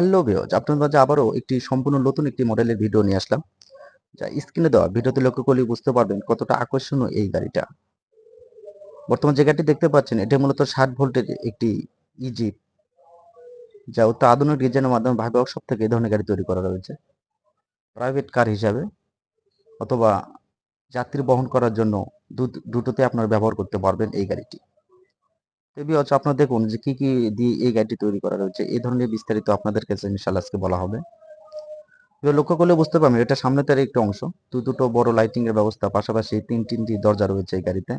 Hello viewers আপনাদের মাঝে আবারও একটি সম্পূর্ণ নতুন একটি মডেলের ভিডিও নিয়ে আসলাম। যা স্ক্রিনে দেওয়া ভিডিওতে লক্ষ্য করলে বুঝতে পারবেন কতটা আকর্ষণীয় এই গাড়িটা। বর্তমান যে গাড়িটি দেখতে পাচ্ছেন, এটা মূলত ষাট ভোল্টের একটি ইজিপ যা অত্য আধুনিক ডিজাইনের মাধ্যমে ভাবে সব থেকে এই ধরনের গাড়ি তৈরি করা রয়েছে। প্রাইভেট কার হিসাবে অথবা যাত্রী বহন করার জন্য দুটোতে আপনারা ব্যবহার করতে পারবেন এই গাড়িটি। হচ্ছে আপনারা দেখুন যে কি কি দিয়ে এই গাড়িটি তৈরি করা রয়েছে। এই ধরনের বিস্তারিত আপনাদের কাছে ইনশাল্লাহ আজকে বলা হবে। লক্ষ্য করলে বুঝতে পারবেন, এটা সামনে তার একটি অংশ। দু, দুটো বড় লাইটিং এর ব্যবস্থা, পাশাপাশি তিন, তিনটি দরজা রয়েছে এই গাড়িতে।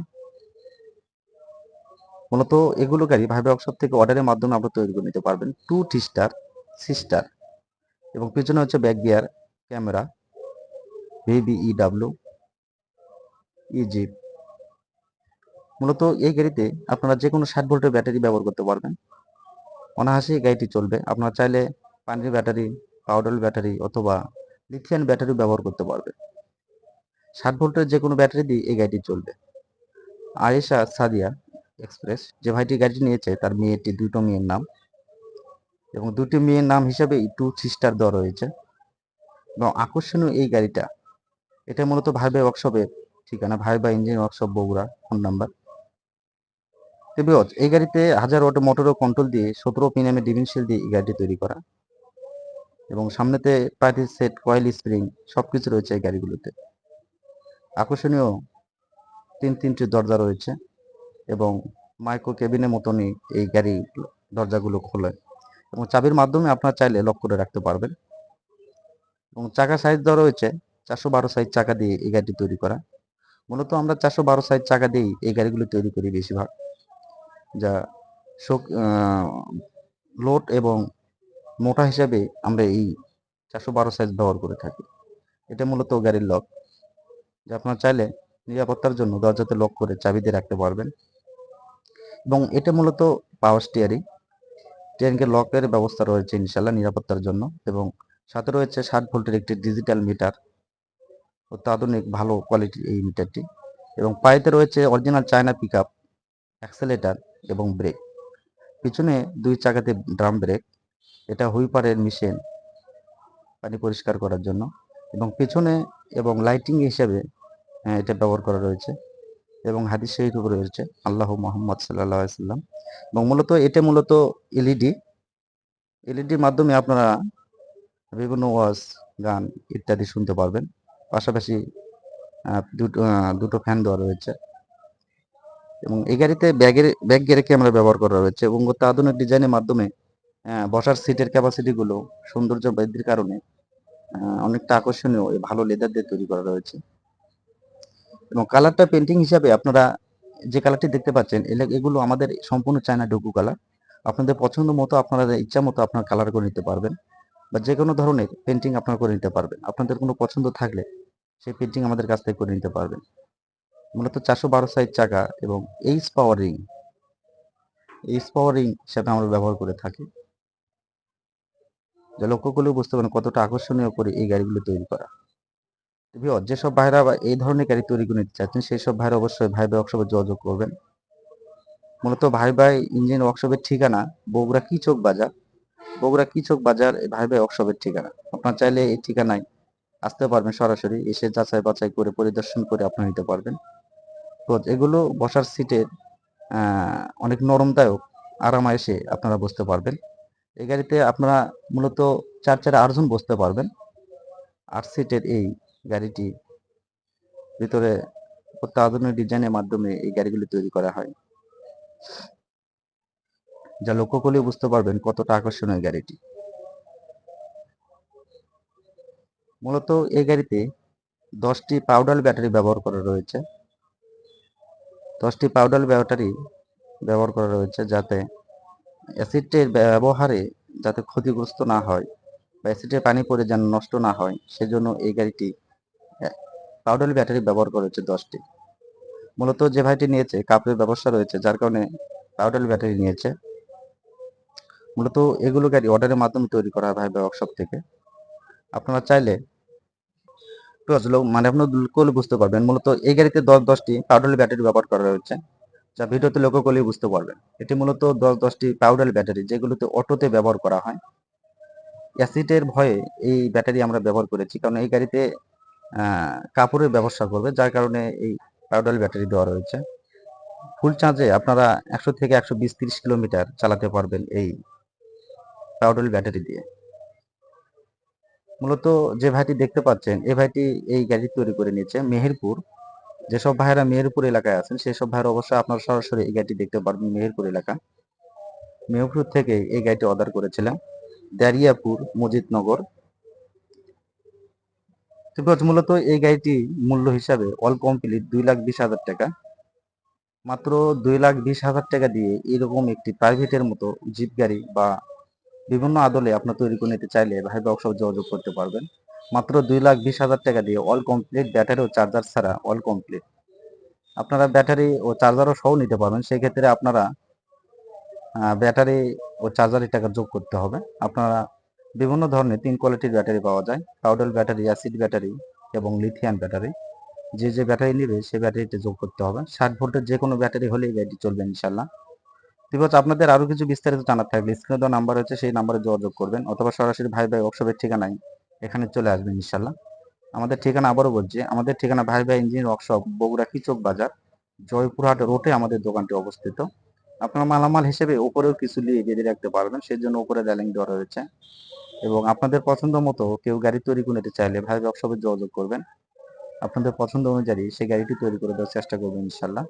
মূলত এগুলো গাড়ি ভাইবে ওয়ার্কশপ থেকে অর্ডারের মাধ্যমে আপনারা তৈরি করে নিতে পারবেন। টু টি স্টার সিস্টার এবং পিছনে হচ্ছে ব্যাক গিয়ার ক্যামেরা ভিবিই ডাব্লিউ ইজিপ মূলত এই গাড়িতে আপনারা যে কোনো ষাট ভোল্টের ব্যাটারি ব্যবহার করতে পারবেন। অনায়াসে এই গাড়িটি চলবে। আপনারা চাইলে পানির ব্যাটারি পাউডার ব্যাটারি অথবা লিথিয়াম ব্যাটারি ব্যবহার করতে পারবেন। ষাট ভোল্টের যে কোনো ব্যাটারি দিয়ে এই গাড়িটি চলবে। আয়েশা সাদিয়া এক্সপ্রেস, যে ভাইটি গাড়িটি নিয়েছে তার মেয়েটি দুটো মেয়ের নাম এবং দুটি মেয়ের নাম হিসাবে টু সিস্টার দেওয়া রয়েছে। এবং আকর্ষণীয় এই গাড়িটা, এটা মূলত ভাই ভাই ওয়ার্কশপের ঠিকানা ভাই ভাই engine workshop Bogura phone number এই গাড়িতে হাজার ওয়াট মোটর ও কন্ট্রোল দিয়ে সতেরো পিন এম ডিভিনশিল দিয়ে এই গাড়িটি তৈরি করা। এবং সামনেতে প্রাইভেট সেট কয়েল স্প্রিং সবকিছু রয়েছে এই গাড়িগুলোতে। আকর্ষণীয় তিন তিনটি দরজা রয়েছে এবং মাইক্রো কেবিনের মতনই এই গাড়ি দরজাগুলো খোলে। এবং চাবির মাধ্যমে আপনার চাইলে লক করে রাখতে পারবেন। এবং চাকা সাইজ দেওয়া রয়েছে চারশো বারো সাইজ চাকা দিয়ে এই গাড়িটি তৈরি করা। মূলত আমরা চারশো বারো সাইজ চাকা দিয়েই এই গাড়িগুলো তৈরি করি বেশিরভাগ। যা শোক লোড এবং মোটা হিসাবে আমরা এই চারশো বারো সাইজ ব্যবহার করে থাকি। এটা মূলত গাড়ির লক যা আপনার চাইলে নিরাপত্তার জন্য দরজাতে লক করে চাবি দিয়ে রাখতে পারবেন। এবং এটা মূলত পাওয়ার স্টিয়ারিং স্টিয়ারিংকে লকের ব্যবস্থা রয়েছে ইনশাল্লাহ নিরাপত্তার জন্য এবং সাথে রয়েছে ষাট ভোল্টের একটি ডিজিটাল মিটার অত্যাধুনিক ভালো কোয়ালিটির এই মিটারটি এবং পায়েতে রয়েছে original China pick up accelerator এবং ব্রেক পিছনে দুই চাকাতে ড্রাম ব্রেক এটা হুইপারের মেশিন পানি পরিষ্কার করার জন্য এবং পেছনে এবং লাইটিং হিসাবে আহ, এটা ব্যবহার করা রয়েছে এবং হাদিস শরীফ রয়েছে আল্লাহ মোহাম্মদ সাল্লাহ সাল্লাম। এবং মূলত এটা মূলত এলইডি এলইডির মাধ্যমে আপনারা বিভিন্ন ওয়াজ গান ইত্যাদি শুনতে পারবেন। পাশাপাশি দুটো দুটো ফ্যান দেওয়া রয়েছে। এবং এই গাড়িতে ব্যাগের, ব্যাগ গিয়ার ক্যামেরা ব্যবহার করা রয়েছে এবং অত্য আধুনিক ডিজাইনের মাধ্যমে বসার সিটের ক্যাপাসিটি গুলো সৌন্দর্য বৃদ্ধির কারণে অনেকটা আকর্ষণীয় ভালো লেদার দিয়ে তৈরি করা রয়েছে। এবং কালারটা পেন্টিং হিসাবে আপনারা যে কালারটি দেখতে পাচ্ছেন এগুলো আমাদের সম্পূর্ণ চায়না ডুকু কালার আপনাদের পছন্দ মতো, আপনারা ইচ্ছা মতো আপনার কালার করে নিতে পারবেন বা যে কোনো ধরনের পেন্টিং আপনারা করে নিতে পারবেন। আপনাদের কোনো পছন্দ থাকলে সেই পেন্টিং আমাদের কাছ থেকে করে নিতে পারবেন। মূলত চারশো বারো সাইজ চাকা এবং H power ring H power ring হিসাবে আমরা ব্যবহার করে থাকি। যা লক্ষ্য করলেও বুঝতে পারেন কতটা আকর্ষণীয় করে এই গাড়িগুলো তৈরি করা। যেসব ভাইরা বা এই ধরনের গাড়ি তৈরি করে নিতে চাচ্ছেন সেই সব ভাইরা অবশ্যই ভাই ভাই ওয়ার্কশপে যোগাযোগ করবেন। মূলত ভাই ভাই ইঞ্জিন ওয়ার্কশপের ঠিকানা বগুড়া কি চোখ বাজার। বগুড়া কি চোখ বাজার ভাই ভাই ওয়ার্কশপের ঠিকানা। আপনার চাইলে এই ঠিকানায় আসতে পারবেন সরাসরি, এসে যাচাই বাছাই করে পরিদর্শন করে আপনি নিতে পারবেন। তো এগুলো বসার সিটের অনেক নরমদায়ক আরামায়েসে আপনারা বসতে পারবেন। এই গাড়িতে আপনারা মূলত চার চারে আটজন বসতে পারবেন। আট সিটের এই গাড়িটি ভিতরে অত্যাধুনিক ডিজাইনের মাধ্যমে এই গাড়িগুলি তৈরি করা হয়। যা লক্ষ্য করলে বুঝতে পারবেন কতটা আকর্ষণীয় গাড়িটি। মূলত এই গাড়িতে দশটি পাউডার ব্যাটারি ব্যবহার করা রয়েছে। দশটি পাউডার ব্যাটারি ব্যবহার করা রয়েছে যাতে অ্যাসিডের ব্যবহারে যাতে ক্ষতিগ্রস্ত না হয় বা অ্যাসিডের পানি পড়ে যেন নষ্ট না হয়, সেজন্য এই গাড়িটি পাউডার ব্যাটারি ব্যবহার করা হয়েছে দশটি। মূলত যে ভাইটি নিয়েছে, কাপড়ের ব্যবস্থা রয়েছে, যার কারণে পাউডার ব্যাটারি নিয়েছে। মূলত এগুলো গাড়ি অর্ডারের মাধ্যমে তৈরি করা হয় ওয়ার্কশপ থেকে। আপনারা চাইলে মানে আপনার করলে বুঝতে পারবেন। মূলত এই গাড়িতে দশ, দশটি পাউডার ব্যাটারি ব্যবহার করা হয়েছে, যা ভিডিওতে লক্ষ্য করলেই বুঝতে পারবেন এটি মূলত দশ, দশটি পাউডার ব্যাটারি যেগুলোতে অটোতে ব্যবহার করা হয়। অ্যাসিডের ভয়ে এই ব্যাটারি আমরা ব্যবহার করেছি, কারণ এই গাড়িতে কাপড়ের ব্যবসা করবে, যার কারণে এই পাউডার ব্যাটারি দেওয়া রয়েছে। ফুল চার্জে আপনারা একশো থেকে একশো বিশ, তিরিশ কিলোমিটার চালাতে পারবেন এই পাউডার ব্যাটারি দিয়ে। মূলত যে ভাইটি দেখতে পাচ্ছেন এই ভাইটি এই গাড়ি তৈরি করে নিয়েছে মেহেরপুর। যেসব ভাইয়েরা মেহেরপুর এলাকায় আছেন সেই সব ভাইয়েরা অবশ্যই আপনারা সরাসরি এই গাড়িটি দেখতে পারবেন মেহেরপুর এলাকা। মেহেরপুর থেকে এই গাড়িটি অর্ডার করেছিলাম দারিয়াপুর মজিদনগর। মূলত এই গাড়িটি মূল্য হিসাবে অল কমপ্লিট দুই লাখ বিশ হাজার টাকা। মাত্র দুই লাখ বিশ হাজার টাকা দিয়ে এরকম একটি প্রাইভেটের মতো জিপ গাড়ি বা বিভিন্ন আদলে আপনার তৈরি করে নিতে চাইলে ভাই বক্সব যোগাযোগ করতে পারবেন। মাত্র দুই লাখ বিশ হাজার টাকা দিয়ে অল কমপ্লিট ব্যাটারি ও চার্জার ছাড়া অল কমপ্লিট আপনারা ব্যাটারি ও চার্জারও সহ নিতে পারবেন। সেক্ষেত্রে আপনারা ব্যাটারি ও চার্জারের টাকা যোগ করতে হবে। আপনারা বিভিন্ন ধরনের তিন কোয়ালিটির ব্যাটারি পাওয়া যায়। পাউডার ব্যাটারি অ্যাসিড ব্যাটারি এবং লিথিয়াম ব্যাটারি যে যে ব্যাটারি নেবে সেই ব্যাটারিতে যোগ করতে হবে। ষাট ভোল্টের যে কোনো ব্যাটারি হলেই ব্যাটারি চলবে ইনশাল্লাহ। ঠিক আপনাদের আরও কিছু বিস্তারিত জানার থাকলে স্ক্রিনে দেওয়া নাম্বার হচ্ছে সেই নাম্বারে যোগাযোগ করবেন অথবা সরাসরি ভাই ভাই ওয়ার্কশপের ঠিকানায় এখানে চলে আসবেন ইনশাল্লাহ আমাদের ঠিকানা আবারও বলছি, আমাদের ঠিকানা ভাই ভাই ইঞ্জিন ওয়ার্কশপ বগুড়া কিচক বাজার, জয়পুরহাট রোডে আমাদের দোকানটি অবস্থিত। আপনার মালামাল হিসেবে উপরেও কিছু নিয়ে বেঁধে রাখতে পারবেন সেই জন্য উপরে রেলিং দেওয়া রয়েছে। এবং আপনাদের পছন্দ মতো কেউ গাড়ি তৈরি করে নিতে চাইলে ভাই ওয়ার্কশপে যোগাযোগ করবেন। আপনাদের পছন্দ অনুযায়ী সেই গাড়িটি তৈরি করে দেওয়ার চেষ্টা করবেন ইনশাল্লাহ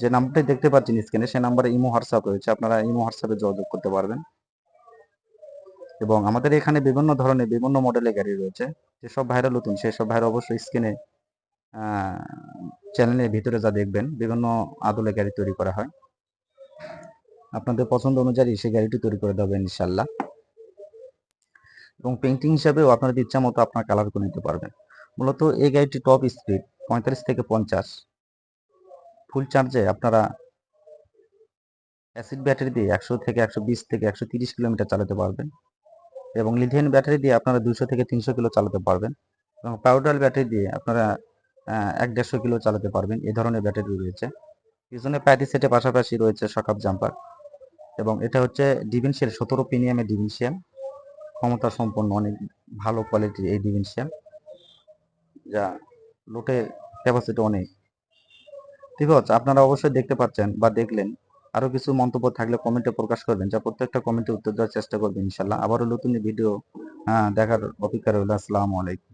যে নাম্বারটি দেখতে পাচ্ছেন স্ক্রিনে সেই নাম্বারে ইমো, হোয়াটসঅ্যাপ রয়েছে। আপনারা ইমো, হোয়াটসঅ্যাপে যোগাযোগ করতে পারবেন। এবং আমাদের এখানে বিভিন্ন ধরনের বিভিন্ন মডেলের গাড়ি রয়েছে। যেসব ভাইরা নতুন সেসব ভাইরা অবশ্যই স্ক্রিনে চ্যানেলের ভিতরে যা দেখবেন, বিভিন্ন আদলে গাড়ি তৈরি করা হয়। আপনাদের পছন্দ অনুযায়ী সেই গাড়িটি তৈরি করে দেবেন ইনশাল্লাহ এবং পেন্টিং হিসাবেও আপনাদের ইচ্ছা মতো আপনার কালার করে নিতে পারবেন। মূলত এই গাড়িটি টপ স্পিড পঁয়তাল্লিশ থেকে পঞ্চাশ। ফুল চার্জে আপনারা অ্যাসিড ব্যাটারি দিয়ে একশো থেকে একশো বিশ থেকে একশো তিরিশ কিলোমিটার চালাতে পারবেন এবং লিথিয়াম ব্যাটারি দিয়ে আপনারা দুশো থেকে তিনশো কিলো চালাতে পারবেন এবং পাউডার ব্যাটারি দিয়ে আপনারা এক দেড়শো কিলো চালাতে পারবেন। এ ধরনের ব্যাটারি রয়েছে। পিছনে প্যাটি সেটের পাশাপাশি রয়েছে সকাপ জাম্পার এবং এটা হচ্ছে ডিভিনশিয়াল, সতেরো প্রিমিয়ামের ডিভিনশিয়াল। ক্ষমতা সম্পন্ন, অনেক ভালো কোয়ালিটির এই ডিভিনশিয়াল। যা লোটের ক্যাপাসিটি অনেক। আছে আপনারা অবশ্যই দেখতে পাচ্ছেন বা দেখলেন। আরও কিছু মন্তব্য থাকলে কমেন্টে প্রকাশ করবেন। যা প্রত্যেকটা কমেন্টে উত্তর দেওয়ার চেষ্টা করবেন ইনশাল্লাহ আবারও নতুন ভিডিও দেখার অপেক্ষা রইল। আসসালামু আলাইকুম।